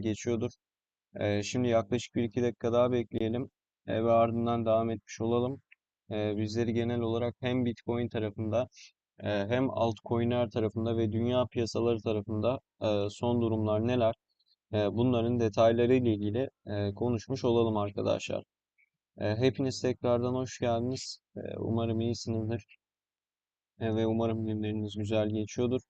geçiyordur. Ee, şimdi yaklaşık 1-2 dakika daha bekleyelim e, ve ardından devam etmiş olalım. Ee, bizleri genel olarak hem Bitcoin tarafında e, hem altcoin'ler tarafında ve dünya piyasaları tarafında e, son durumlar neler? E, bunların detayları ile ilgili e, konuşmuş olalım arkadaşlar. E, hepiniz tekrardan hoş geldiniz. E, umarım iyisinizdir e, ve umarım günleriniz güzel geçiyordur.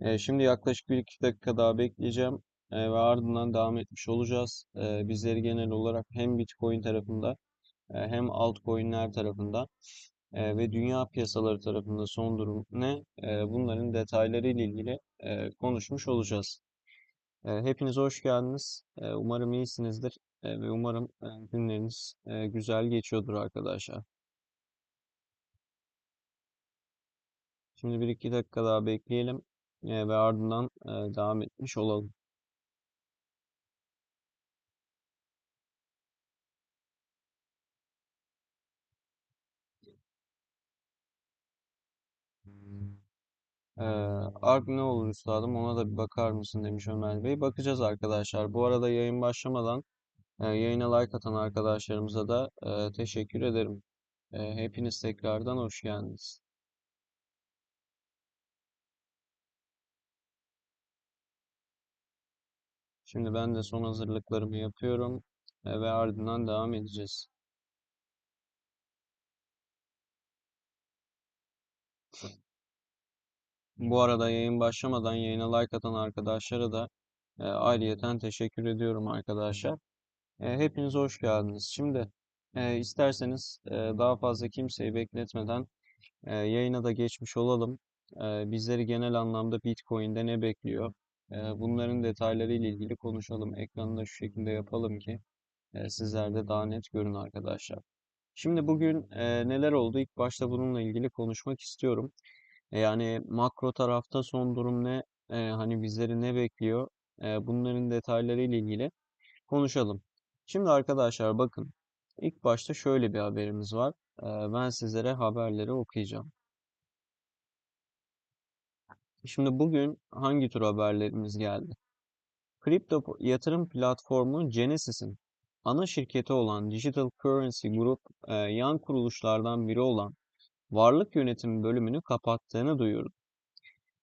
E, şimdi yaklaşık 1-2 dakika daha bekleyeceğim e, ve ardından devam etmiş olacağız. E, bizleri genel olarak hem Bitcoin tarafında e, hem altcoin'ler tarafında e, ve dünya piyasaları tarafında son durum ne? E, bunların detayları ile ilgili e, konuşmuş olacağız. E, hepiniz hoş geldiniz. E, umarım iyisinizdir e, ve umarım e, günleriniz e, güzel geçiyordur arkadaşlar. Şimdi bir iki dakika daha bekleyelim ve ardından devam etmiş olalım. Ee, Ark ne olur üstadım ona da bir bakar mısın demiş Ömer Bey. Bakacağız arkadaşlar. Bu arada yayın başlamadan e, yayına like atan arkadaşlarımıza da e, teşekkür ederim. E, hepiniz tekrardan hoş geldiniz. Şimdi ben de son hazırlıklarımı yapıyorum e, ve ardından devam edeceğiz. Bu arada yayın başlamadan yayına like atan arkadaşlara da e, ayrıyeten teşekkür ediyorum arkadaşlar. E, hepiniz hoş geldiniz. Şimdi e, isterseniz e, daha fazla kimseyi bekletmeden e, yayına da geçmiş olalım. E, bizleri genel anlamda Bitcoin'de ne bekliyor? E, bunların detayları ile ilgili konuşalım. Ekranı da şu şekilde yapalım ki e, sizler de daha net görün arkadaşlar. Şimdi bugün e, neler oldu? İlk başta bununla ilgili konuşmak istiyorum. E, yani makro tarafta son durum ne? E, hani bizleri ne bekliyor? E, bunların detayları ile ilgili konuşalım. Şimdi arkadaşlar bakın. İlk başta şöyle bir haberimiz var. E, ben sizlere haberleri okuyacağım. Şimdi bugün hangi tür haberlerimiz geldi? Kripto yatırım platformu Genesis'in ana şirketi olan Digital Currency Group, e, yan kuruluşlardan biri olan varlık yönetimi bölümünü kapattığını duyurdu.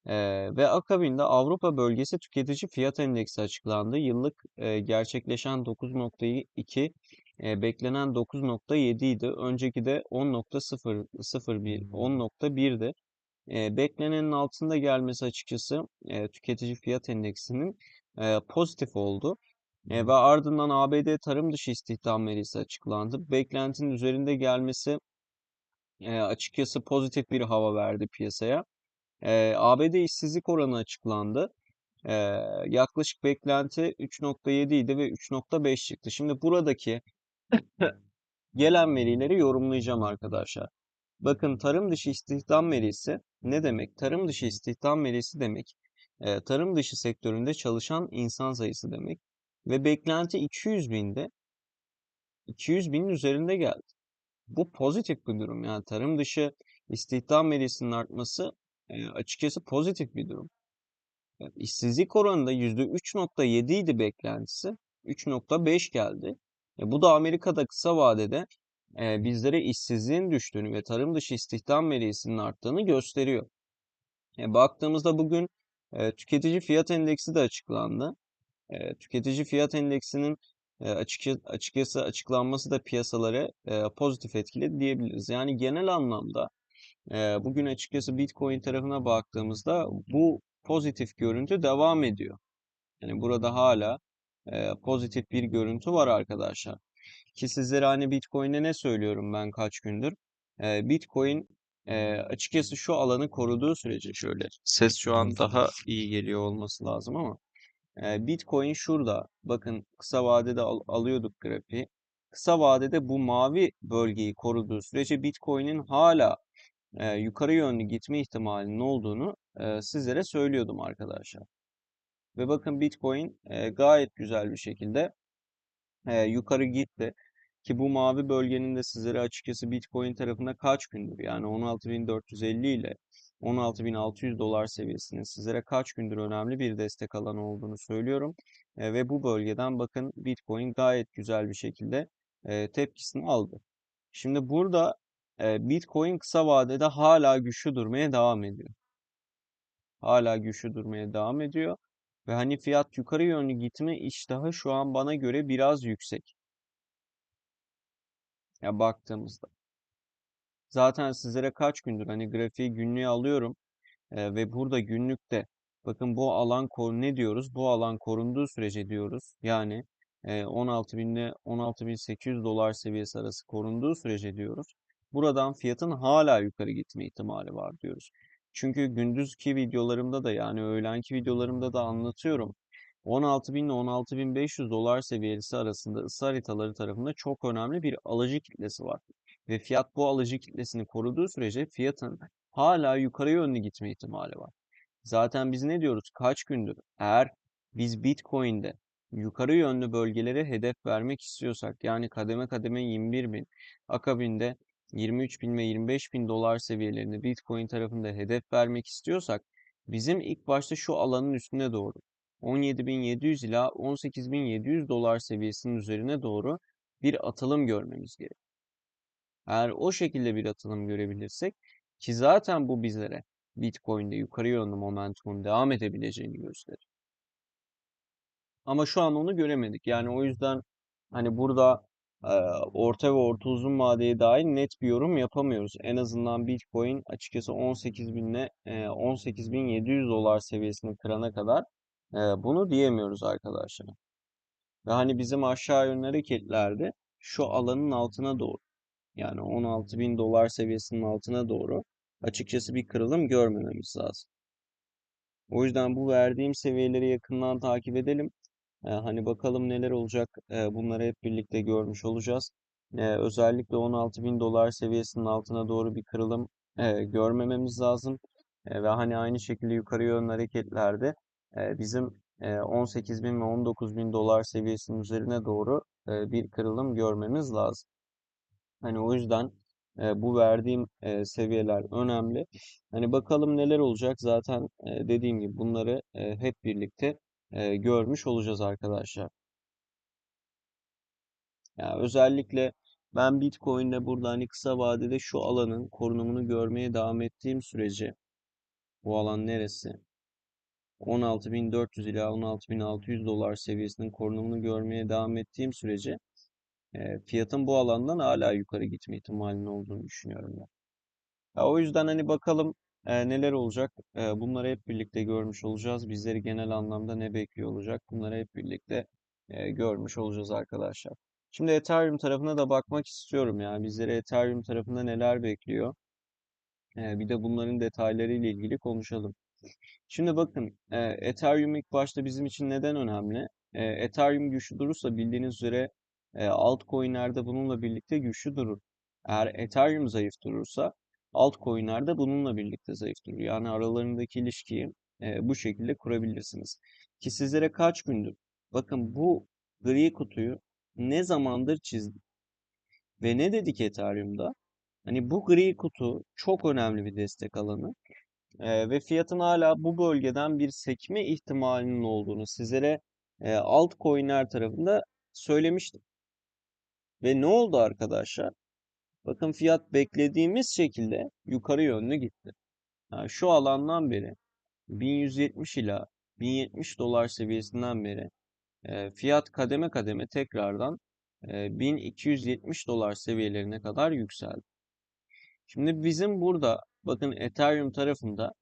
E, ve akabinde Avrupa Bölgesi Tüketici Fiyat Endeksi açıklandı. Yıllık e, gerçekleşen 9.2, e, beklenen 9.7 idi. Önceki de 10.001, 10.1'di. E, beklenenin altında gelmesi açıkçası e, tüketici fiyat endeksinin e, pozitif oldu. E, ve ardından ABD tarım dışı istihdam verisi açıklandı. Beklentinin üzerinde gelmesi e, açıkçası pozitif bir hava verdi piyasaya. E, ABD işsizlik oranı açıklandı. E, yaklaşık beklenti 3.7 idi ve 3.5 çıktı. Şimdi buradaki gelen verileri yorumlayacağım arkadaşlar. Bakın tarım dışı istihdam verisi ne demek? Tarım dışı istihdam verisi demek e, tarım dışı sektöründe çalışan insan sayısı demek. Ve beklenti 200 binde 200 binin üzerinde geldi. Bu pozitif bir durum. Yani tarım dışı istihdam verisinin artması e, açıkçası pozitif bir durum. Yani işsizlik oranında %3.7 idi beklentisi. 3.5 geldi. E, bu da Amerika'da kısa vadede e, bizlere işsizliğin düştüğünü ve tarım dışı istihdam verisinin arttığını gösteriyor. E, baktığımızda bugün e, tüketici fiyat endeksi de açıklandı. E, tüketici fiyat endeksinin e, açıkça, açıkçası açıklanması da piyasaları e, pozitif etkiledi diyebiliriz. Yani genel anlamda e, bugün açıkçası Bitcoin tarafına baktığımızda bu pozitif görüntü devam ediyor. Yani burada hala e, pozitif bir görüntü var arkadaşlar. Ki sizlere hani Bitcoin'e ne söylüyorum ben kaç gündür? E, Bitcoin e, açıkçası şu alanı koruduğu sürece şöyle. Ses şu an daha iyi geliyor olması lazım ama. Bitcoin şurada. Bakın kısa vadede al- alıyorduk grafiği. Kısa vadede bu mavi bölgeyi koruduğu sürece Bitcoin'in hala e, yukarı yönlü gitme ihtimalinin olduğunu e, sizlere söylüyordum arkadaşlar. Ve bakın Bitcoin e, gayet güzel bir şekilde e, yukarı gitti. Ki bu mavi bölgenin de sizlere açıkçası Bitcoin tarafında kaç gündür yani 16.450 ile 16.600 dolar seviyesinin sizlere kaç gündür önemli bir destek alanı olduğunu söylüyorum. E, ve bu bölgeden bakın Bitcoin gayet güzel bir şekilde e, tepkisini aldı. Şimdi burada e, Bitcoin kısa vadede hala güçlü durmaya devam ediyor. Hala güçlü durmaya devam ediyor. Ve hani fiyat yukarı yönlü gitme iştahı şu an bana göre biraz yüksek. Ya baktığımızda. Zaten sizlere kaç gündür hani grafiği günlüğe alıyorum. E, ve burada günlükte bakın bu alan kor ne diyoruz? Bu alan korunduğu sürece diyoruz. Yani e, 16.000 ile 16.800 dolar seviyesi arası korunduğu sürece diyoruz. Buradan fiyatın hala yukarı gitme ihtimali var diyoruz. Çünkü gündüzki videolarımda da yani öğlenki videolarımda da anlatıyorum. 16.000 ile 16.500 dolar seviyesi arasında ısı haritaları tarafında çok önemli bir alıcı kitlesi var. Ve fiyat bu alıcı kitlesini koruduğu sürece fiyatın hala yukarı yönlü gitme ihtimali var. Zaten biz ne diyoruz? Kaç gündür? Eğer biz Bitcoin'de yukarı yönlü bölgelere hedef vermek istiyorsak yani kademe kademe 21 bin, akabinde 23 bin ve 25 bin dolar seviyelerini Bitcoin tarafında hedef vermek istiyorsak bizim ilk başta şu alanın üstüne doğru 17.700 ila 18.700 dolar seviyesinin üzerine doğru bir atılım görmemiz gerek. Eğer o şekilde bir atılım görebilirsek ki zaten bu bizlere Bitcoin'de yukarı yönlü momentumun devam edebileceğini gösterir. Ama şu an onu göremedik. Yani o yüzden hani burada e, orta ve orta uzun vadeye dair net bir yorum yapamıyoruz. En azından Bitcoin açıkçası 18.000 ile e, 18.700 dolar seviyesini kırana kadar e, bunu diyemiyoruz arkadaşlar. Ve hani bizim aşağı yönlü hareketlerde şu alanın altına doğru yani 16.000 dolar seviyesinin altına doğru açıkçası bir kırılım görmememiz lazım. O yüzden bu verdiğim seviyeleri yakından takip edelim. Ee, hani bakalım neler olacak ee, bunları hep birlikte görmüş olacağız. Ee, özellikle 16.000 dolar seviyesinin altına doğru bir kırılım e, görmememiz lazım. E, ve hani aynı şekilde yukarı yönlü hareketlerde e, bizim e, 18.000 ve 19.000 dolar seviyesinin üzerine doğru e, bir kırılım görmemiz lazım. Hani o yüzden e, bu verdiğim e, seviyeler önemli. Hani bakalım neler olacak. Zaten e, dediğim gibi bunları e, hep birlikte e, görmüş olacağız arkadaşlar. Yani özellikle ben Bitcoin'de burada hani kısa vadede şu alanın korunumunu görmeye devam ettiğim sürece bu alan neresi? 16.400 ila 16.600 dolar seviyesinin korunumunu görmeye devam ettiğim sürece fiyatın bu alandan hala yukarı gitme ihtimalinin olduğunu düşünüyorum ben. Ya o yüzden hani bakalım e, neler olacak. E, bunları hep birlikte görmüş olacağız. Bizleri genel anlamda ne bekliyor olacak? Bunları hep birlikte e, görmüş olacağız arkadaşlar. Şimdi Ethereum tarafına da bakmak istiyorum ya. Bizleri Ethereum tarafında neler bekliyor? E, bir de bunların detaylarıyla ilgili konuşalım. Şimdi bakın e, Ethereum ilk başta bizim için neden önemli? E, Ethereum güçlü durursa bildiğiniz üzere e, altcoin'ler de bununla birlikte güçlü durur. Eğer Ethereum zayıf durursa altcoin'ler de bununla birlikte zayıf durur. Yani aralarındaki ilişkiyi e, bu şekilde kurabilirsiniz. Ki sizlere kaç gündür? Bakın bu gri kutuyu ne zamandır çizdim. Ve ne dedik Ethereum'da? Hani bu gri kutu çok önemli bir destek alanı. Ee, ve fiyatın hala bu bölgeden bir sekme ihtimalinin olduğunu sizlere e, altcoin'ler tarafında söylemiştim. Ve ne oldu arkadaşlar? Bakın fiyat beklediğimiz şekilde yukarı yönlü gitti. Yani şu alandan beri 1170 ila 1070 dolar seviyesinden beri e, fiyat kademe kademe tekrardan e, 1270 dolar seviyelerine kadar yükseldi. Şimdi bizim burada bakın Ethereum tarafında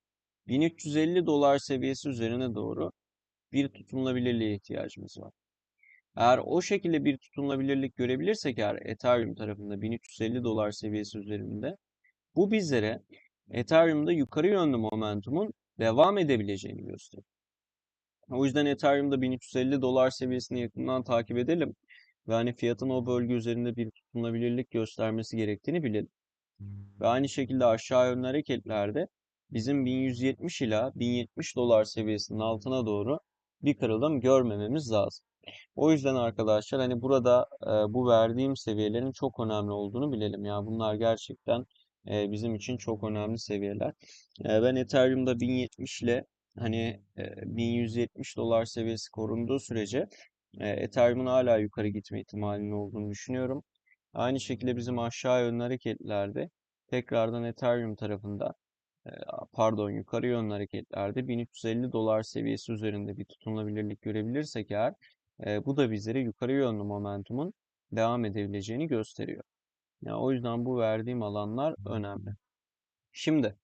1350 dolar seviyesi üzerine doğru bir tutunulabilirliğe ihtiyacımız var. Eğer o şekilde bir tutunulabilirlik görebilirsek eğer Ethereum tarafında 1350 dolar seviyesi üzerinde bu bizlere Ethereum'da yukarı yönlü momentumun devam edebileceğini gösterir. O yüzden Ethereum'da 1350 dolar seviyesini yakından takip edelim ve hani fiyatın o bölge üzerinde bir tutunulabilirlik göstermesi gerektiğini bilelim. Ve aynı şekilde aşağı yönlü hareketlerde bizim 1170 ila 1070 dolar seviyesinin altına doğru bir kırılım görmememiz lazım. O yüzden arkadaşlar hani burada e, bu verdiğim seviyelerin çok önemli olduğunu bilelim. Ya bunlar gerçekten e, bizim için çok önemli seviyeler. E, ben Ethereum'da 1070 ile hani e, 1170 dolar seviyesi korunduğu sürece e, Ethereum'un hala yukarı gitme ihtimalinin olduğunu düşünüyorum. Aynı şekilde bizim aşağı yönlü hareketlerde tekrardan Ethereum tarafında pardon yukarı yönlü hareketlerde 1350 dolar seviyesi üzerinde bir tutunulabilirlik görebilirsek eğer e, bu da bizlere yukarı yönlü momentumun devam edebileceğini gösteriyor. Yani o yüzden bu verdiğim alanlar önemli. Şimdi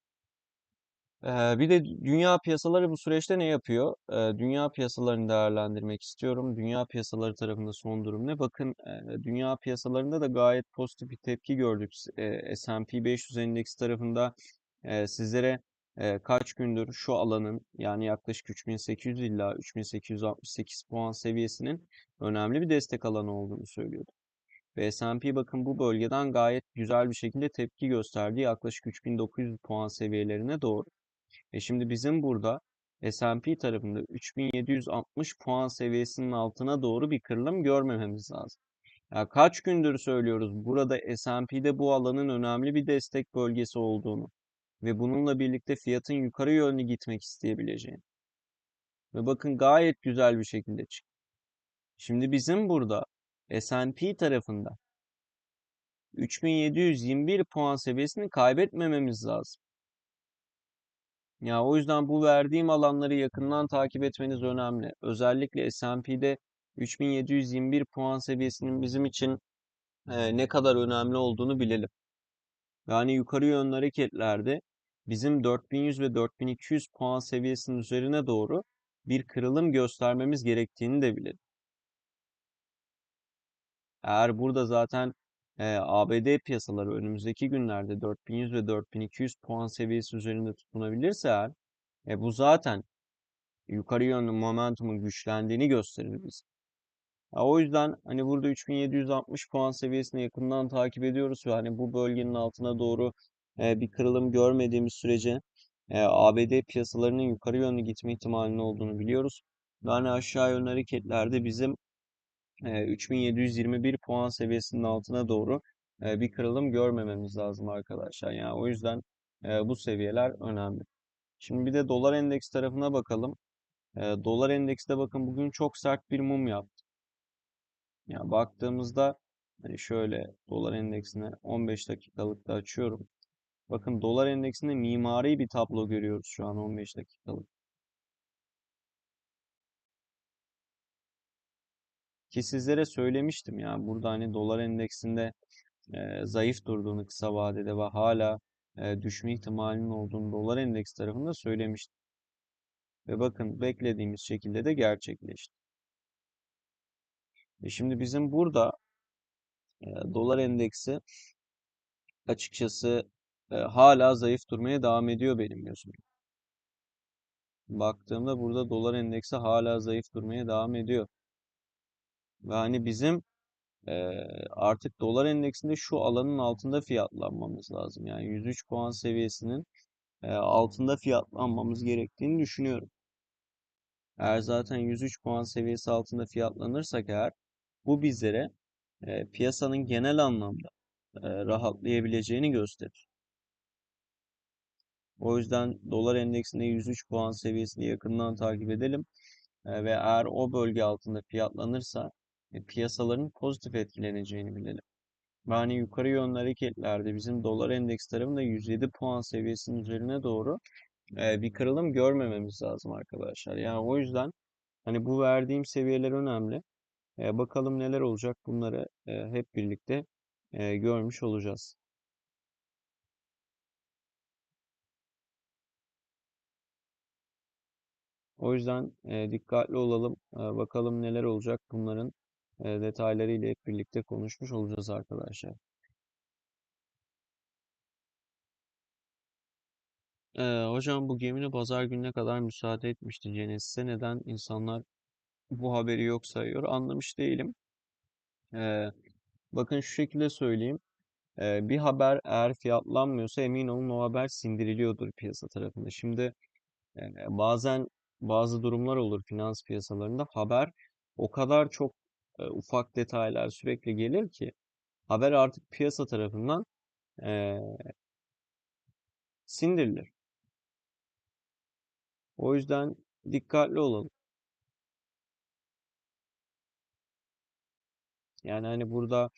ee, bir de dünya piyasaları bu süreçte ne yapıyor? Ee, dünya piyasalarını değerlendirmek istiyorum. Dünya piyasaları tarafında son durum ne? Bakın e, dünya piyasalarında da gayet pozitif bir tepki gördük. E, S&P 500 endeks tarafında e, sizlere e, kaç gündür şu alanın yani yaklaşık 3800 ila 3868 puan seviyesinin önemli bir destek alanı olduğunu söylüyordu. Ve S&P bakın bu bölgeden gayet güzel bir şekilde tepki gösterdi yaklaşık 3900 puan seviyelerine doğru. E şimdi bizim burada S&P tarafında 3760 puan seviyesinin altına doğru bir kırılım görmememiz lazım. Ya kaç gündür söylüyoruz burada S&P'de bu alanın önemli bir destek bölgesi olduğunu ve bununla birlikte fiyatın yukarı yönlü gitmek isteyebileceğini. Ve bakın gayet güzel bir şekilde çıktı. Şimdi bizim burada S&P tarafında 3721 puan seviyesini kaybetmememiz lazım. Ya o yüzden bu verdiğim alanları yakından takip etmeniz önemli. Özellikle S&P'de 3721 puan seviyesinin bizim için e, ne kadar önemli olduğunu bilelim. Yani yukarı yönlü hareketlerde bizim 4100 ve 4200 puan seviyesinin üzerine doğru bir kırılım göstermemiz gerektiğini de bilelim. Eğer burada zaten e, ABD piyasaları önümüzdeki günlerde 4100 ve 4200 puan seviyesi üzerinde tutunabilirse eğer, e, bu zaten yukarı yönlü momentumun güçlendiğini gösterir bize. Ya o yüzden hani burada 3760 puan seviyesini yakından takip ediyoruz ve hani bu bölgenin altına doğru e, bir kırılım görmediğimiz sürece e, ABD piyasalarının yukarı yönlü gitme ihtimalinin olduğunu biliyoruz. Ve hani aşağı yönlü hareketlerde bizim e, 3721 puan seviyesinin altına doğru e, bir kırılım görmememiz lazım arkadaşlar. Yani o yüzden e, bu seviyeler önemli. Şimdi bir de dolar endeks tarafına bakalım. E, dolar endekste bakın bugün çok sert bir mum yaptı. Yani baktığımızda hani şöyle dolar endeksine 15 dakikalıkta açıyorum. Bakın dolar endeksinde mimari bir tablo görüyoruz şu an 15 dakikalık. Ki sizlere söylemiştim ya burada hani dolar endeksinde e, zayıf durduğunu kısa vadede ve hala e, düşme ihtimalinin olduğunu dolar endeks tarafında söylemiştim. Ve bakın beklediğimiz şekilde de gerçekleşti. E şimdi bizim burada e, dolar endeksi açıkçası e, hala zayıf durmaya devam ediyor benim gözümde. Baktığımda burada dolar endeksi hala zayıf durmaya devam ediyor. Ve hani bizim e, artık dolar endeksinde şu alanın altında fiyatlanmamız lazım. Yani 103 puan seviyesinin e, altında fiyatlanmamız gerektiğini düşünüyorum. Eğer zaten 103 puan seviyesi altında fiyatlanırsak eğer bu bizlere e, piyasanın genel anlamda e, rahatlayabileceğini gösterir. O yüzden dolar endeksinde 103 puan seviyesini yakından takip edelim. E, ve eğer o bölge altında fiyatlanırsa e, piyasaların pozitif etkileneceğini bilelim. Yani yukarı yönlü hareketlerde bizim dolar endeks tarafında 107 puan seviyesinin üzerine doğru e, bir kırılım görmememiz lazım arkadaşlar. Yani o yüzden hani bu verdiğim seviyeler önemli. Bakalım neler olacak bunları hep birlikte görmüş olacağız. O yüzden dikkatli olalım. Bakalım neler olacak bunların detaylarıyla hep birlikte konuşmuş olacağız arkadaşlar. E, hocam bu gemini pazar gününe kadar müsaade etmişti Genesis'e. Neden insanlar bu haberi yok sayıyor? Anlamış değilim. E, bakın şu şekilde söyleyeyim. E, bir haber eğer fiyatlanmıyorsa emin olun o haber sindiriliyordur piyasa tarafında. Şimdi e, bazen bazı durumlar olur finans piyasalarında haber o kadar çok e, ufak detaylar sürekli gelir ki haber artık piyasa tarafından e, sindirilir. O yüzden dikkatli olalım. Yani hani burada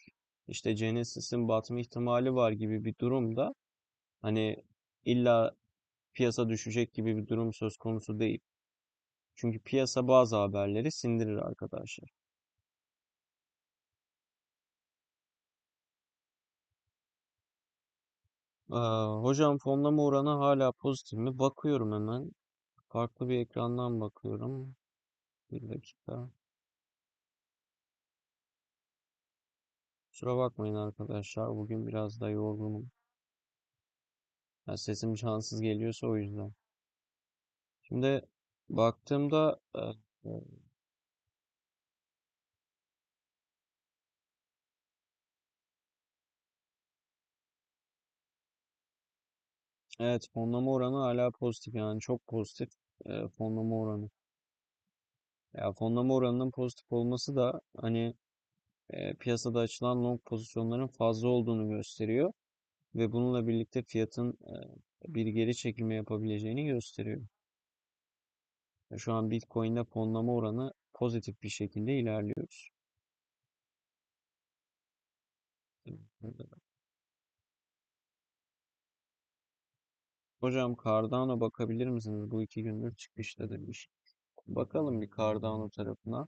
işte Genesis'in batma ihtimali var gibi bir durumda hani illa piyasa düşecek gibi bir durum söz konusu değil. Çünkü piyasa bazı haberleri sindirir arkadaşlar. Ee, hocam fonlama oranı hala pozitif mi? Bakıyorum hemen. Farklı bir ekrandan bakıyorum. Bir dakika. Kusura bakmayın arkadaşlar. Bugün biraz da yorgunum. Yani sesim şanssız geliyorsa o yüzden. Şimdi baktığımda e, e, evet fonlama oranı hala pozitif yani çok pozitif e, fonlama oranı. Ya fonlama oranının pozitif olması da hani e, piyasada açılan long pozisyonların fazla olduğunu gösteriyor ve bununla birlikte fiyatın e, bir geri çekilme yapabileceğini gösteriyor. Şu an Bitcoin'de fonlama oranı pozitif bir şekilde ilerliyoruz. Hocam Cardano bakabilir misiniz? Bu iki gündür çıkışta demiş. Bakalım bir Cardano tarafına.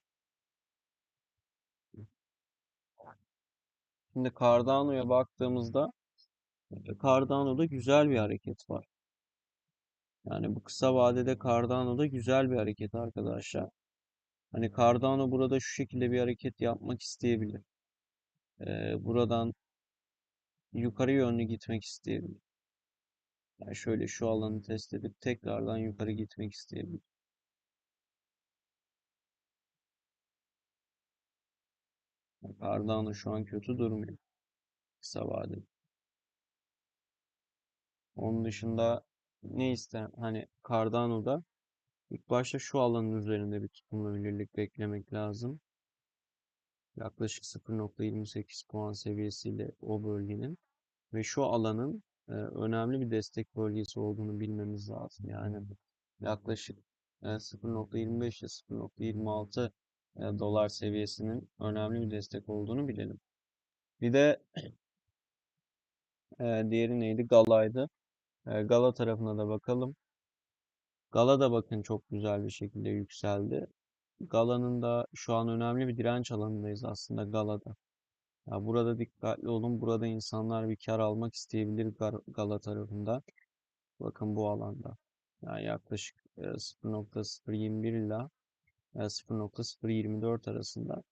Şimdi Cardano'ya baktığımızda Cardano'da güzel bir hareket var. Yani bu kısa vadede Cardano'da güzel bir hareket arkadaşlar. Hani Cardano burada şu şekilde bir hareket yapmak isteyebilir. Ee, buradan yukarı yönlü gitmek isteyebilir. Yani şöyle şu alanı test edip tekrardan yukarı gitmek isteyebilir. Cardano şu an kötü durmuyor. Kısa vadede. Onun dışında ne ister? Hani Cardano'da ilk başta şu alanın üzerinde bir tutunabilirlik beklemek lazım. Yaklaşık 0.28 puan seviyesiyle o bölgenin ve şu alanın e, önemli bir destek bölgesi olduğunu bilmemiz lazım. Yani yaklaşık e, 0.25 ile 0.26 e, dolar seviyesinin önemli bir destek olduğunu bilelim. Bir de e, diğeri neydi? Gala'ydı. E, Gala tarafına da bakalım. Gala da bakın çok güzel bir şekilde yükseldi. Gala'nın da şu an önemli bir direnç alanındayız aslında Gala'da. Ya burada dikkatli olun. Burada insanlar bir kar almak isteyebilir Gala tarafında. Bakın bu alanda. Yani yaklaşık e, 0.021 ile e, 0.024 arasında.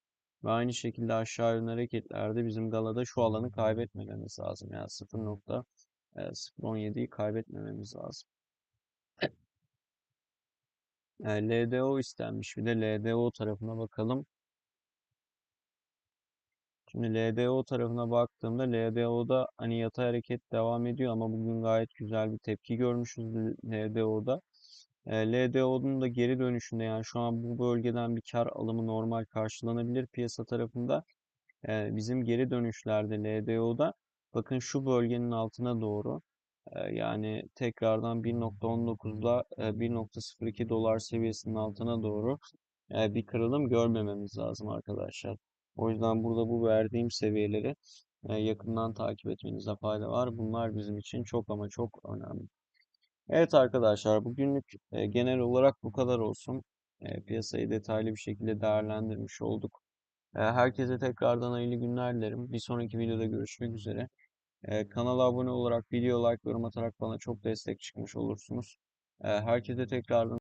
Ve aynı şekilde aşağı yönlü hareketlerde bizim Gala'da şu alanı kaybetmememiz lazım. Yani 0.017'yi kaybetmememiz lazım. Yani LDO istenmiş. Bir de LDO tarafına bakalım. Şimdi LDO tarafına baktığımda LDO'da hani yatay hareket devam ediyor ama bugün gayet güzel bir tepki görmüşüz LDO'da. LDO'nun da geri dönüşünde yani şu an bu bölgeden bir kar alımı normal karşılanabilir piyasa tarafında. Bizim geri dönüşlerde LDO'da bakın şu bölgenin altına doğru yani tekrardan 1.19'la e, 1.02 dolar seviyesinin altına doğru bir kırılım görmememiz lazım arkadaşlar. O yüzden burada bu verdiğim seviyeleri yakından takip etmenize fayda var. Bunlar bizim için çok ama çok önemli. Evet arkadaşlar bugünlük e, genel olarak bu kadar olsun. E, piyasayı detaylı bir şekilde değerlendirmiş olduk. E, herkese tekrardan hayırlı günler dilerim. Bir sonraki videoda görüşmek üzere. E, kanala abone olarak, video like, yorum atarak bana çok destek çıkmış olursunuz. E, herkese tekrardan